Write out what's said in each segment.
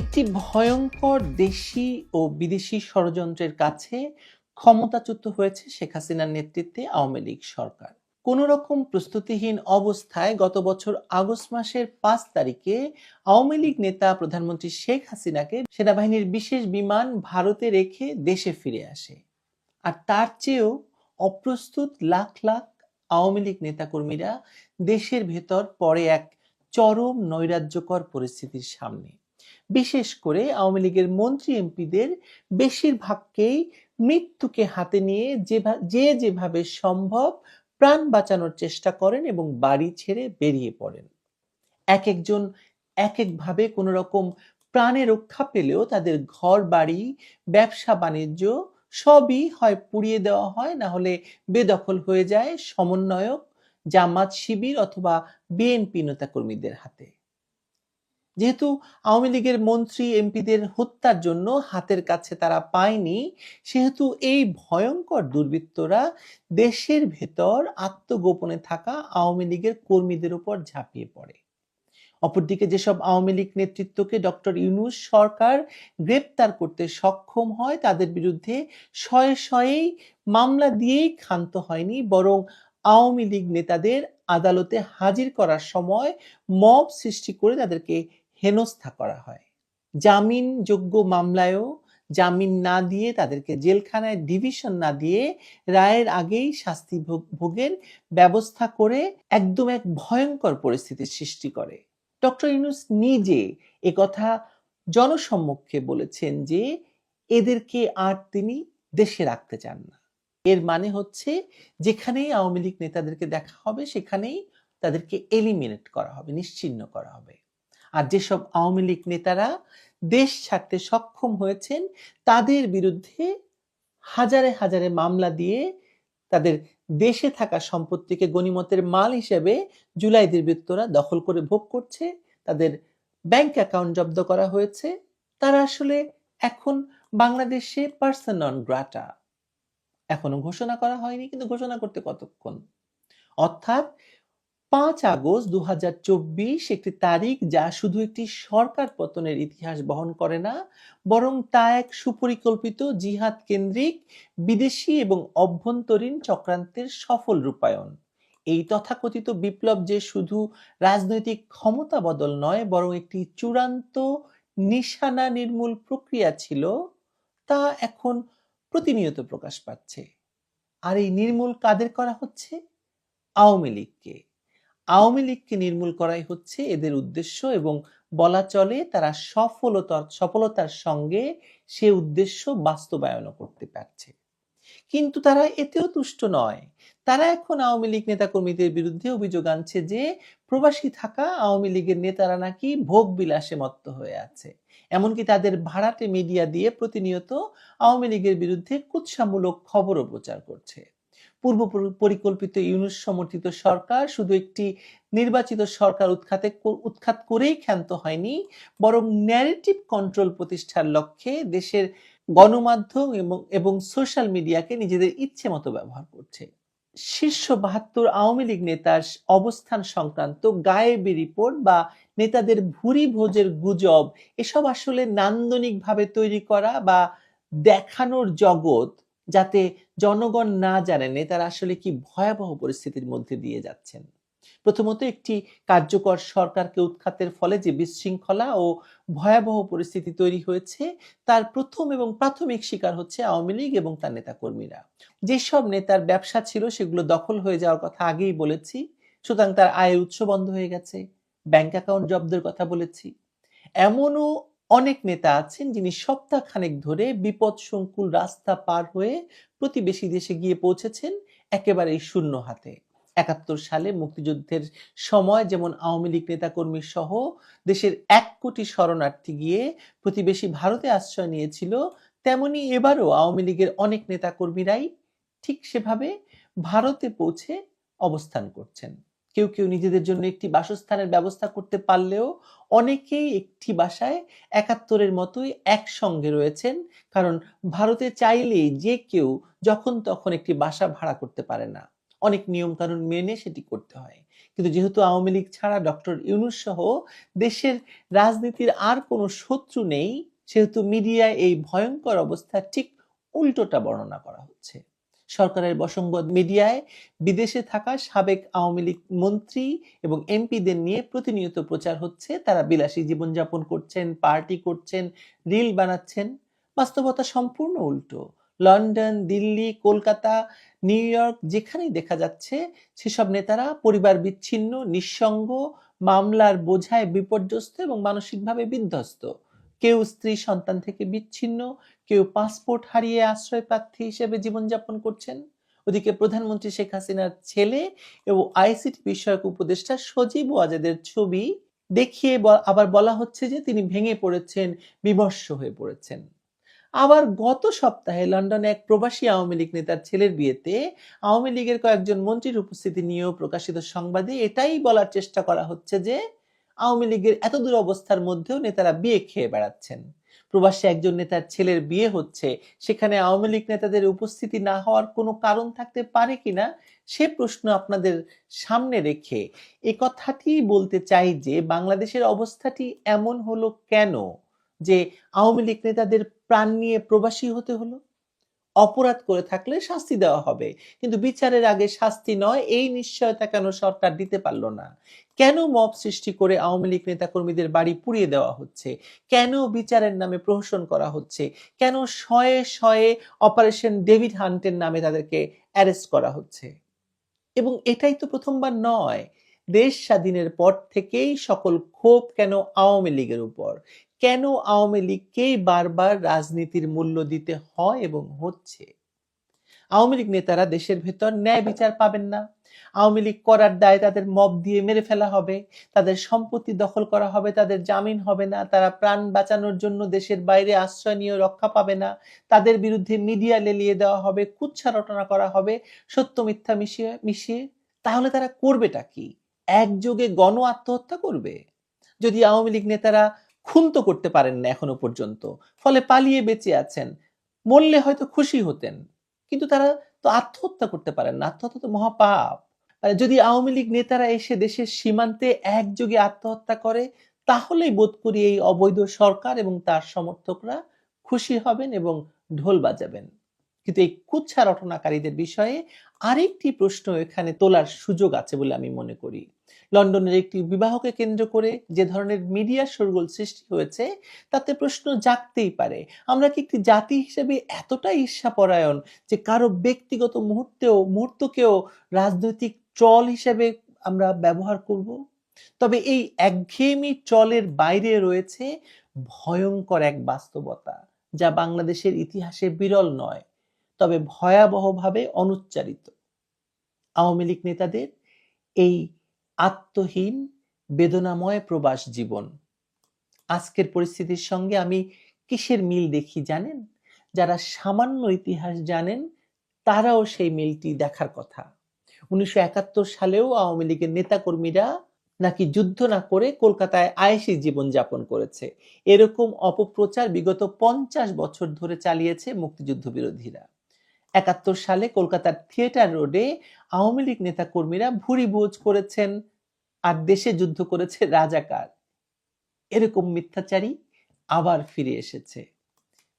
একটি ভয়ঙ্কর দেশি ও বিদেশি ষড়যন্ত্রের কাছে ক্ষমতাচ্যুত হয়েছে শেখ হাসিনার নেতৃত্বে আওয়ামী লীগ সরকার। কোন রকম প্রস্তুতিহীন অবস্থায় গত বছর আগস্ট মাসের পাঁচ তারিখে আওয়ামী লীগ নেতা প্রধানমন্ত্রী শেখ হাসিনাকে সেনাবাহিনীর বিশেষ বিমান ভারতে রেখে দেশে ফিরে আসে। আর তার চেয়েও অপ্রস্তুত লাখ লাখ আওয়ামী লীগ নেতাকর্মীরা দেশের ভেতর পড়ে এক চরম নৈরাজ্যকর পরিস্থিতির সামনে। বিশেষ করে আওয়ামী লীগের মন্ত্রী এমপিদের বেশিরভাগকেই মৃত্যুকে হাতে নিয়ে যে যেভাবে সম্ভব প্রাণ বাঁচানোর চেষ্টা করেন এবং বাড়ি ছেড়ে বেরিয়ে পড়েন। এক একজন এক একভাবে কোনো রকম প্রাণে রক্ষা পেলেও তাদের ঘর, বাড়ি, ব্যবসা, বাণিজ্য সবই হয় পুড়িয়ে দেওয়া হয়, না হলে বেদখল হয়ে যায় সমন্বয়ক, জামাত, শিবির অথবা বিএনপি নেতাকর্মীদের হাতে। যেহেতু আওয়ামী লীগের মন্ত্রী, এমপিদের হত্যার জন্য হাতের কাছে তারা পায়নি, সেহেতু এই ভয়ঙ্কর দুর্বৃত্তরা দেশের ভেতর আত্মগোপনে থাকা আওয়ামী লীগের কর্মীদের উপর ঝাঁপিয়ে পড়ে। অপরদিকে যেসব আওয়ামী লীগ নেতৃত্বকে ডক্টর ইউনুস সরকার গ্রেপ্তার করতে সক্ষম হয়, তাদের বিরুদ্ধে শয়ে শয়েই মামলা দিয়েই ক্ষান্ত হয়নি, বরং আওয়ামী লীগ নেতাদের আদালতে হাজির করার সময় মব সৃষ্টি করে তাদেরকে হেনস্থা করা হয়। জামিনযোগ্য মামলায়ও জামিন না দিয়ে তাদেরকে জেলখানায় ডিভিশন না দিয়ে রায়ের আগেই শাস্তি ভোগের ব্যবস্থা করে একদম এক ভয়ঙ্কর পরিস্থিতির সৃষ্টি করে। ডক্টর ইউনুস নিজে একথা জনসম্মুখে বলেছেন যে এদেরকে আর তিনি দেশে রাখতে চান না। এর মানে হচ্ছে যেখানেই আওয়ামী লীগ নেতাদেরকে দেখা হবে সেখানেই তাদেরকে এলিমিনেট করা হবে, নিশ্চিহ্ন করা হবে। আর যেসব আওয়ামী লীগ নেতারা দেশ ছাড়তে সক্ষম হয়েছেন, তাদের বিরুদ্ধে হাজারে হাজারে মামলা দিয়ে তাদের দেশে থাকা সম্পত্তিকে গণিমতের মাল হিসেবে জুলাই দুর্বৃত্তরা দখল করে ভোগ করছে, তাদের ব্যাংক অ্যাকাউন্ট জব্দ করা হয়েছে। তারা আসলে এখন বাংলাদেশে পার্সন নন গ্রাটা। এখনও ঘোষণা করা হয়নি, কিন্তু ঘোষণা করতে কতক্ষণ? অর্থাৎ পাঁচ আগস্ট দু হাজার চব্বিশ একটি তারিখ যা শুধু একটি সরকার পতনের ইতিহাস বহন করে না, বরং তা এক সুপরিকল্পিত জিহাদ কেন্দ্রিক, বিদেশি এবং অভ্যন্তরীণ চক্রান্তের সফল রূপায়ণ। এই তথাকথিত বিপ্লব যে শুধু রাজনৈতিক ক্ষমতা বদল নয়, বরং একটি চূড়ান্ত নিশানা নির্মূল প্রক্রিয়া ছিল, তা এখন প্রতিনিয়ত প্রকাশ পাচ্ছে। আর এই নির্মূল কাদের করা হচ্ছে? আওয়ামী লীগকে। আওয়ামী লীগকে নির্মূল করাই হচ্ছে এদের উদ্দেশ্য এবং বলা চলে তারা সফলতার সফলতার সঙ্গে সে উদ্দেশ্য বাস্তবায়ন করতে পারছে। কিন্তু তারা এতেও তুষ্ট নয়। তারা এখন আওয়ামী লীগ নেতাকর্মীদের বিরুদ্ধে অভিযোগ আনছে যে প্রবাসী থাকা আওয়ামী লীগের নেতারা নাকি ভোগ বিলাসে মত্ত হয়ে আছে। এমনকি তাদের ভাড়াটে মিডিয়া দিয়ে প্রতিনিয়ত আওয়ামী লীগের বিরুদ্ধে কুৎসামূলক খবরও প্রচার করছে। পূর্ব পরিকল্পিত ইউনুস সমর্থিত সরকার শুধু একটি নির্বাচিত সরকার উৎখাতে উৎখাত করেই ক্ষান্ত হয়নি, বরং ন্যারেটিভ কন্ট্রোল প্রতিষ্ঠার লক্ষ্যে দেশের গণমাধ্যম এবং এবং সোশ্যাল মিডিয়াকে নিজেদের ইচ্ছে মতো ব্যবহার করছে। শীর্ষ বাহাত্তর আওয়ামী লীগ নেতার অবস্থান সংক্রান্ত গায়েবী রিপোর্ট বা নেতাদের ভুরি ভোজের গুজব, এসব আসলে নান্দনিকভাবে তৈরি করা বা দেখানোর জগৎ যাতে জনগণ না জানে নেতারা আসলে কি ভয়াবহ পরিস্থিতির মধ্যে দিয়ে যাচ্ছেন। প্রথমত একটি কার্যকর সরকারকে উৎখাতের ফলে যে বিশৃঙ্খলা ও ভয়াবহ পরিস্থিতি তৈরি হয়েছে, তার প্রথম এবং প্রাথমিক শিকার হচ্ছে আওয়ামী লীগ এবং তার নেতাকর্মীরা। যেসব নেতার ব্যবসা ছিল সেগুলো দখল হয়ে যাওয়ার কথা আগেই বলেছি, সুতরাং তার আয়ের উৎস বন্ধ হয়ে গেছে, ব্যাংক অ্যাকাউন্ট জব্দের কথা বলেছি। এমনও অনেক নেতা আছেন যিনি সপ্তাহ খানেক ধরে বিপদ সংকুল রাস্তা পার হয়ে প্রতিবেশী দেশে গিয়ে পৌঁছেছেন, একেবারেই শূন্য হাতে। একাত্তর সালে মুক্তিযুদ্ধের সময় যেমন আওয়ামী লীগ নেতাকর্মী সহ দেশের এক কোটি শরণার্থী গিয়ে প্রতিবেশী ভারতে আশ্রয় নিয়েছিল, তেমনি এবারও আওয়ামী লীগের অনেক নেতাকর্মীরাই ঠিক সেভাবে ভারতে পৌঁছে অবস্থান করছেন। কেউ কেউ নিজেদের জন্য একটি বাসস্থানের ব্যবস্থা করতে পারলেও অনেকেই একটি বাসায় একাত্তরের মতোই একসঙ্গে রয়েছেন। কারণ ভারতে চাইলেই যে কেউ যখন তখন একটি বাসা ভাড়া করতে পারে না। অনেক নিয়ম কানুন মেনে সেটি করতে হয়। কিন্তু যেহেতু আওয়ামী লীগ ছাড়া ডক্টর ইউনুস সহ দেশের রাজনীতির আর কোনো শত্রু নেই, সেহেতু মিডিয়ায় এই ভয়ঙ্কর অবস্থা ঠিক উল্টোটা বর্ণনা করা হচ্ছে। সরকারের বসংবাদ মিডিয়ায় বিদেশে থাকা সাবেক আওয়ামী লীগ মন্ত্রী এবং এমপিদের নিয়ে প্রতিনিয়ত প্রচার হচ্ছে। তারা বিলাসী জীবনযাপন করছেন, পার্টি করছেন, রিল বানাচ্ছেন। বাস্তবতা সম্পূর্ণ উল্টো। London, Delhi, Kolkata, New York যেখানেই দেখা যাচ্ছে, সেসব নেতারা পরিবার বিচ্ছিন্ন, নিঃসঙ্গ, মামলার বোঝায় বিপর্যস্ত এবং মানসিকভাবে বিধ্বস্ত। কেউ স্ত্রী সন্তান থেকে বিচ্ছিন্ন, কেউ পাসপোর্ট হারিয়ে আশ্রয় প্রার্থী হিসেবে জীবনযাপন করছেন। ওদিকে প্রধানমন্ত্রী শেখ হাসিনার ছেলে এবং আইসিটি বিষয়ক উপদেষ্টা সজীব ওয়াজেদের ছবি দেখিয়ে আবার বলা হচ্ছে যে তিনি ভেঙে পড়েছেন বিমর্ষ হয়ে পড়েছেন। আবার গত সপ্তাহে লন্ডনে এক প্রবাসী আওয়ামী লীগ নেতার ছেলের বিয়েতে আওয়ামী লীগের কয়েকজন মন্ত্রীর উপস্থিতি নিয়েও প্রকাশিত সংবাদে এটাই বলার চেষ্টা করা হচ্ছে যে আওয়ামী লীগের এত দূর অবস্থার মধ্যেও নেতারা বিয়ে খেয়ে বেড়াচ্ছেন। প্রবাসী একজন নেতার ছেলের বিয়ে হচ্ছে, সেখানে আওয়ামী লীগ নেতাদের উপস্থিতি না হওয়ার কোনো কারণ থাকতে পারে কিনা, সে প্রশ্ন আপনাদের সামনে রেখে এ কথাটি বলতে চাই যে, বাংলাদেশের অবস্থাটি এমন হলো কেন যে, আওয়ামী লীগ নেতাদের প্রাণ নিয়ে প্রবাসী হতে হলো? অপরাধ করে থাকলে শাস্তি দেওয়া হবে। কিন্তু বিচারের আগে শাস্তি নয়, এই নিশ্চয়তা কেন সরকার দিতে পারল না? কেন মব সৃষ্টি করে আওয়ামী লীগ নেতা কর্মীদের বাড়ি পুড়িয়ে দেওয়া হচ্ছে? কেন বিচারের নামে প্রহসন করা হচ্ছে? কেন শয়ে শয়ে অপারেশন ডেভিড হান্টের নামে তাদেরকে অ্যারেস্ট করা হচ্ছে? এবং এটাই তো প্রথমবার নয়। দেশ স্বাধীনের পর থেকেই সকল ক্ষোভ কেন আওয়ামী লীগের উপর? কেন আওয়ামী লীগকেই বারবার রাজনীতির মূল্য দিতে হয় এবং হচ্ছে? আওয়ামী লীগ নেতারা দেশের ভেতর ন্যায় বিচার পাবেন না। আওয়ামী লীগ করার দায় তাদের মব দিয়ে মেরে ফেলা হবে। তাদের সম্পত্তি দখল করা হবে, তাদের জামিন হবে না। তারা প্রাণ বাঁচানোর জন্য দেশের বাইরে আশ্রয় নিয়ে রক্ষা পাবে না। তাদের বিরুদ্ধে মিডিয়া লেলিয়ে দেওয়া হবে কুচ্ছা রটনা করা হবে, সত্য মিথ্যা মিশিয়ে মিশিয়ে। তাহলে তারা করবেটা কি? একযোগে গণ আত্মহত্যা করবে? যদি আওয়ামী লীগ নেতারা খুন তো করতে পারেন না এখনও পর্যন্ত। ফলে পালিয়ে বেঁচে আছেন। মরলে হয়তো খুশি হতেন। কিন্তু তারা তো আত্মহত্যা করতে পারেন না। আত্মহত্যা তো মহাপাপ। আর যদি আওয়ামী লীগ নেতারা এসে দেশের সীমান্তে একযোগে আত্মহত্যা করে, তাহলেই বোধ করি এই অবৈধ সরকার এবং তার সমর্থকরা খুশি হবেন এবং ঢোল বাজাবেন। কিন্তু এই কুচ্ছা রটনাকারীদের বিষয়ে আরেকটি প্রশ্ন এখানে তোলার সুযোগ আছে বলে আমি মনে করি। লন্ডনের একটি বিবাহকে কেন্দ্র করে যে ধরনের মিডিয়া শোরগোল সৃষ্টি হয়েছে, তাতে প্রশ্ন জাগতেই পারে। আমরা কি একটি জাতি হিসেবে এতটাই ঈর্ষাপরায়ণ যে কারও ব্যক্তিগত মুহূর্তেও, মুহূর্তকেও রাজনৈতিক চল হিসেবে আমরা ব্যবহার করব? তবে এই একঘেয়েমি চলের বাইরে রয়েছে ভয়ঙ্কর এক বাস্তবতা, যা বাংলাদেশের ইতিহাসে বিরল নয়, তবে ভয়াবহভাবে অনুচ্চারিত। আওয়ামী লীগ নেতাদের এই আত্মহীন, বেদনাময় প্রবাস জীবন। আজকের পরিস্থিতির সঙ্গে আমি কিসের মিল দেখি জানেন? যারা সামান্য ইতিহাস জানেন, তারাও সেই মিলটি দেখার কথা। উনিশশো একাত্তর সালেও আওয়ামী লীগের নেতাকর্মীরা নাকি যুদ্ধ না করে কলকাতায় আয়েসি জীবন যাপন করেছে। এরকম অপপ্রচার বিগত পঞ্চাশ বছর ধরে চালিয়েছে মুক্তিযুদ্ধ বিরোধীরা একাত্তর সালে কলকাতার থিয়েটার রোডে আওয়ামী লীগ নেতা কর্মীরা ভুরি ভোজ করেছেন আর দেশে যুদ্ধ করেছে রাজাকার। এরকম মিথ্যাচারী আবার ফিরে এসেছে।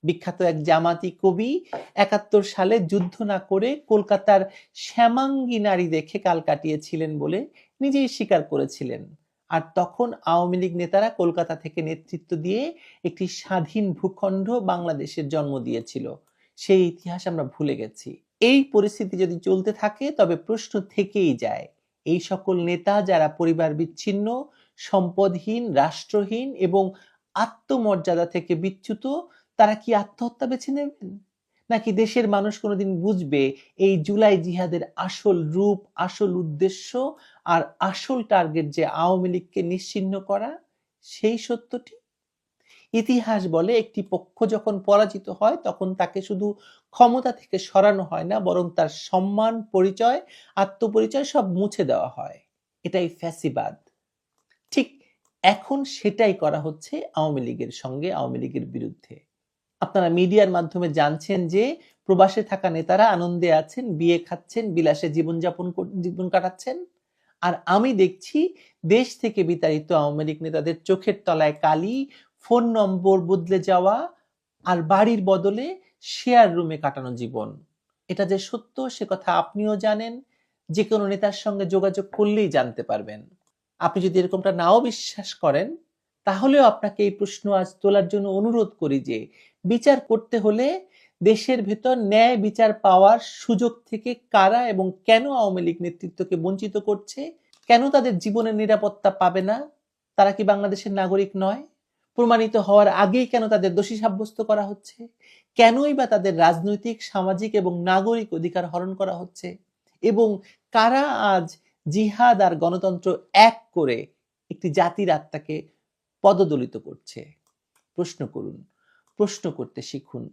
বিখ্যাত এক জামাতি কবি একাত্তর সালে যুদ্ধ না করে কলকাতার শ্যামাঙ্গী নারী দেখে কাল কাটিয়েছিলেন বলে নিজেই স্বীকার করেছিলেন। আর তখন আওয়ামী লীগ নেতারা কলকাতা থেকে নেতৃত্ব দিয়ে একটি স্বাধীন ভূখণ্ড বাংলাদেশের জন্ম দিয়েছিল। সেই ইতিহাস আমরা ভুলে গেছি। এই পরিস্থিতি যদি চলতে থাকে, তবে প্রশ্ন থেকেই যায়, এই সকল নেতা যারা পরিবার বিচ্ছিন্ন, সম্পদহীন, রাষ্ট্রহীন এবং আত্মমর্যাদা থেকে বিচ্যুত, তারা কি আত্মহত্যা বেছে নেবেন? নাকি দেশের মানুষ কোনোদিন বুঝবে, এই জুলাই জিহাদের আসল রূপ, আসল উদ্দেশ্য আর আসল টার্গেট যে আওয়ামী লীগকে নিশ্চিহ্ন করা? সেই সত্যটি? ইতিহাস বলে একটি পক্ষ যখন পরাজিত হয়, তখন তাকে শুধু ক্ষমতা থেকে সরানো হয় না, বরং তার সম্মান, পরিচয়, আত্মপরিচয় সব মুছে দেওয়া হয়। এটাই ফ্যাসিবাদ। ঠিক এখন সেটাই করা হচ্ছে আওয়ামী লীগের সঙ্গে, আওয়ামী লীগের বিরুদ্ধে। আপনারা মিডিয়ার মাধ্যমে জানছেন যে প্রবাসে থাকা নেতারা আনন্দে আছেন, বিয়ে খাচ্ছেন, বিলাসে জীবনযাপন জীবন কাটাচ্ছেন। আর আমি দেখছি দেশ থেকে বিতাড়িত আওয়ামী লীগ নেতাদের চোখের তলায় কালি ফোন নম্বর বদলে যাওয়া আর বাড়ির বদলে শেয়ার রুমে কাটানো জীবন। এটা যে সত্য, সে কথা আপনিও জানেন, যে কোনো নেতার সঙ্গে যোগাযোগ করলেই জানতে পারবেন। আপনি যদি এরকমটা নাও বিশ্বাস করেন, তাহলেও আপনাকে এই প্রশ্ন আজ তোলার জন্য অনুরোধ করি যে, বিচার করতে হলে দেশের ভেতর ন্যায় বিচার পাওয়ার সুযোগ থেকে কারা এবং কেন আওয়ামী লীগ নেতৃত্বকে বঞ্চিত করছে, কেন তাদের জীবনের নিরাপত্তা পাবে না, তারা কি বাংলাদেশের নাগরিক নয়? প্রমাণিত হওয়ার আগেই কেন তাদের দোষী সাব্যস্ত করা হচ্ছে? কেনই বা তাদের রাজনৈতিক, সামাজিক এবং নাগরিক অধিকার হরণ করা হচ্ছে? এবং কারা আজ জিহাদ আর গণতন্ত্র এক করে একটি জাতির আত্মাকে পদদলিত করছে? প্রশ্ন করুন, প্রশ্ন করতে শিখুন।